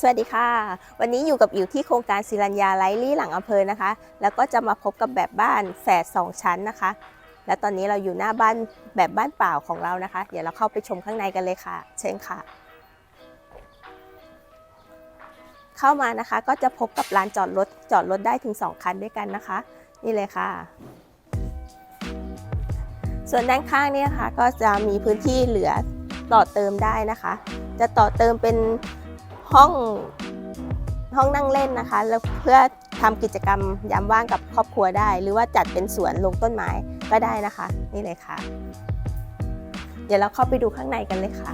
สวัสดีค่ะ วันนี้อยู่กับอิ๋วที่โครงการศิรัญญาไลลี่หลังอำเภอนะคะ แล้วก็จะมาพบกับแบบบ้านแฝดสองชั้นนะคะ และตอนนี้เราอยู่หน้าบ้านแบบบ้านเปล่าของเรานะคะ เดี๋ยวเราเข้าไปชมข้างในกันเลยค่ะ เชิญค่ะ เข้ามานะคะก็จะพบกับลานจอดรถจอดรถได้ถึง 2 คันด้วยกันนะคะ นี่เลยค่ะ ส่วนด้านข้างเนี่ยค่ะก็จะมีพื้นที่เหลือต่อเติมได้นะคะ จะต่อเติมเป็น ห้องห้องนั่งเล่นนะคะ แล้วเพื่อทำกิจกรรมยามว่างกับครอบครัวได้ หรือว่าจัดเป็นสวนลงต้นไม้ก็ได้นะคะ นี่เลยค่ะ เดี๋ยวเราเข้าไปดูข้างในกันเลยค่ะ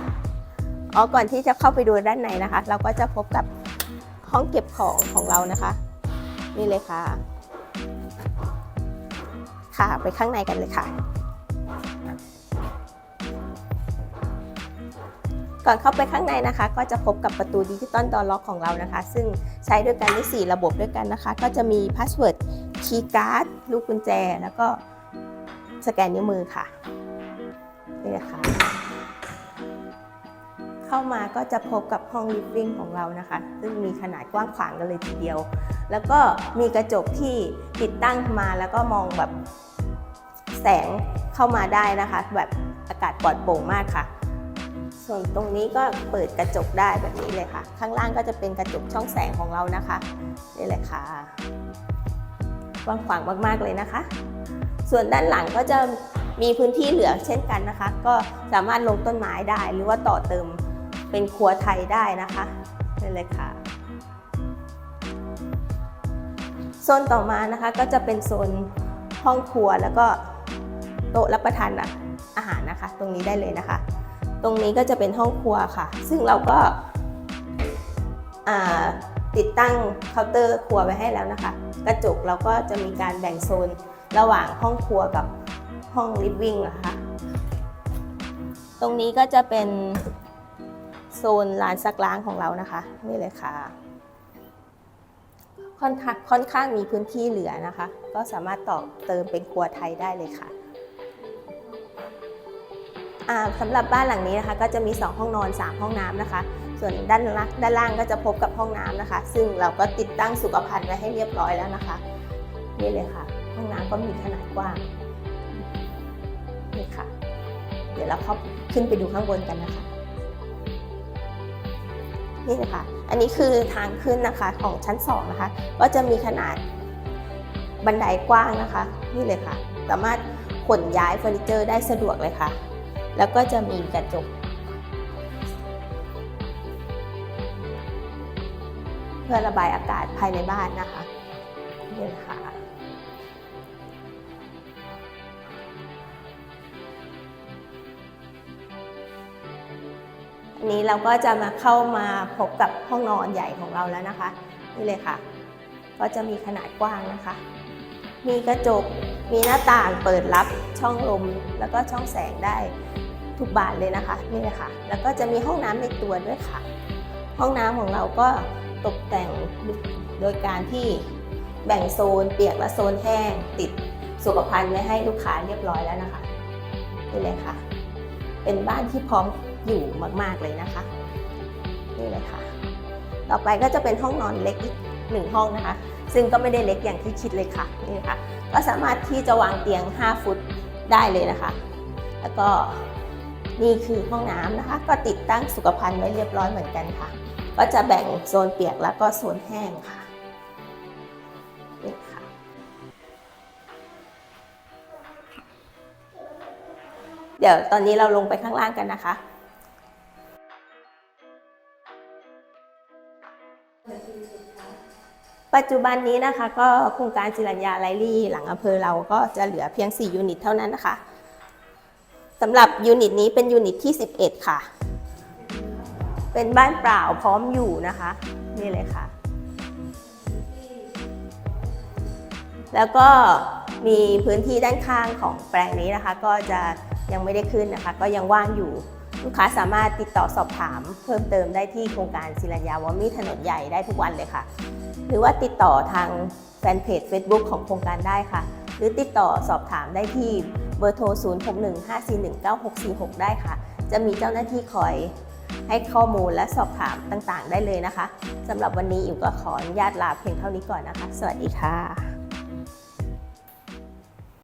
อ๋อก่อนที่จะเข้าไปดูด้านในนะคะ เราก็จะพบกับห้องเก็บของของเรานะคะ นี่เลยค่ะ ค่ะไปข้างในกันเลยค่ะ ก่อนเข้าไปข้างในนะคะ ก็จะพบกับประตูดิจิตอลดอล็อกของเรานะคะ ซึ่งใช้ด้วยกันได้4ระบบด้วยกันนะคะ ก็จะมีพาสเวิร์ดคีย์การ์ดลูกกุญแจ แล้วก็สแกนนิ้วมือค่ะนี่นะคะ เข้ามาก็จะพบกับห้องลิฟวิ่งของเรานะคะ ซึ่งมีขนาดกว้างขวางกันเลยทีเดียว แล้วก็มีกระจกที่ติดตั้งมาแล้วก็มองแบบแสงเข้ามาได้นะคะ แบบอากาศปลอดโปร่งมากค่ะ ส่วนตรงนี้ก็เปิดกระจกได้แบบนี้เลยค่ะ ข้างล่างก็จะเป็นกระจกช่องแสงของเรานะคะนี่เลยค่ะกว้างขวางมากๆเลยนะคะ ส่วนด้านหลังก็จะมีพื้นที่เหลือเช่นกันนะคะ ก็สามารถลงต้นไม้ได้หรือว่าต่อเติมเป็นครัวไทยได้นะคะนี่เลยค่ะโซนต่อมานะคะก็จะเป็นโซนห้องครัวแล้วก็โต๊ะรับประทานอาหารนะคะ ตรงนี้ได้เลยนะคะ ตรงนี้ก็จะเป็นห้องครัวค่ะ ซึ่งเราก็ติดตั้งเคาน์เตอร์ครัวไว้ให้แล้วนะคะ กระจกเราก็จะมีการแบ่งโซนระหว่างห้องครัวกับห้องลิฟวิ่งนะคะตรงนี้ก็จะเป็นโซนลานซักล้างของเรานะคะนี่เลยค่ะค่อนข้างมีพื้นที่เหลือนะคะ ก็สามารถต่อเติมเป็นครัวไทยได้เลยค่ะ สำหรับบ้านหลังนี้นะคะก็จะมี 2 ห้องนอน 3 ห้องน้ำนะคะ ส่วนด้านล่างด้านล่างก็จะพบกับห้องน้ำนะคะ ซึ่งเราก็ติดตั้งสุขภัณฑ์ไว้ให้เรียบร้อยแล้วนะคะนี่เลยค่ะ ห้องน้ำก็มีขนาดกว้างนี่ค่ะ เดี๋ยวเราเข้าขึ้นไปดูข้างบนกันนะคะนี่นะคะอันนี้คือทางขึ้นนะคะของชั้น2นะคะ ก็จะมีขนาดบันไดกว้างนะคะ นี่เลยค่ะ สามารถขนย้ายเฟอร์นิเจอร์ได้สะดวกเลยค่ะ แล้วก็จะมีกระจก เพื่อระบายอากาศภายในบ้านนะคะนี่นะคะอันนี้เราก็จะมาเข้ามาพบกับห้องนอนใหญ่ของเราแล้วนะคะ นี่เลยค่ะ ก็จะมีขนาดกว้างนะคะ มีกระจก มีหน้าต่างเปิดรับช่องลมแล้วก็ช่องแสงได้ทุกบานเลยนะคะนี่เลยค่ะ แล้วก็จะมีห้องน้ำในตัวด้วยค่ะ ห้องน้ำของเราก็ตกแต่งโดยการที่แบ่งโซนเปียกและโซนแห้งติดสุขภัณฑ์ไว้ให้ลูกค้าเรียบร้อยแล้วนะคะนี่เลยค่ะ เป็นบ้านที่พร้อมอยู่มาก ๆเลยนะคะนี่เลยค่ะ ต่อไปก็จะเป็นห้องนอนเล็กอีก หนึ่งห้องนะคะ ซึ่งก็ไม่ได้เล็กอย่างที่คิดเลยค่ะนี่นะคะก็สามารถที่จะวางเตียง 5 ฟุตได้เลยนะคะ แล้วก็นี่คือห้องน้ำนะคะ ก็ติดตั้งสุขภัณฑ์ไว้เรียบร้อยเหมือนกันค่ะ ก็จะแบ่งโซนเปียกแล้วก็โซนแห้งค่ะนี่ค่ะเดี๋ยวตอนนี้เราลงไปข้างล่างกันนะคะ ปัจจุบันนี้นะคะก็โครงการจิรัญญาไลลี่หลังอำเภอเราก็จะเหลือเพียง 4 ยูนิตเท่านั้นนะคะสำหรับยูนิตนี้เป็นยูนิตที่ 11 ค่ะ เป็นบ้านเปล่าพร้อมอยู่นะคะ นี่เลยค่ะ แล้วก็มีพื้นที่ด้านข้างของแปลงนี้นะคะ ก็จะยังไม่ได้ขึ้นนะคะ ก็ยังว่างอยู่ ลูกค้าสามารถติดต่อสอบถามเพิ่มเติมได้ที่โครงการศิรัญญาวามีถนนใหญ่ได้ทุกวันเลยค่ะ หรือว่าติดต่อทางแฟนเพจ Facebook ของโครงการได้ค่ะ หรือติดต่อสอบถามได้ที่เบอร์โทร 0615419646 ได้ค่ะ จะมีเจ้าหน้าที่คอยให้ข้อมูลและสอบถามต่างๆ ได้เลยนะคะสำหรับวันนี้อิ๋วก็ขออนุญาตลาเพียงเท่านี้ก่อนนะคะ สวัสดีค่ะ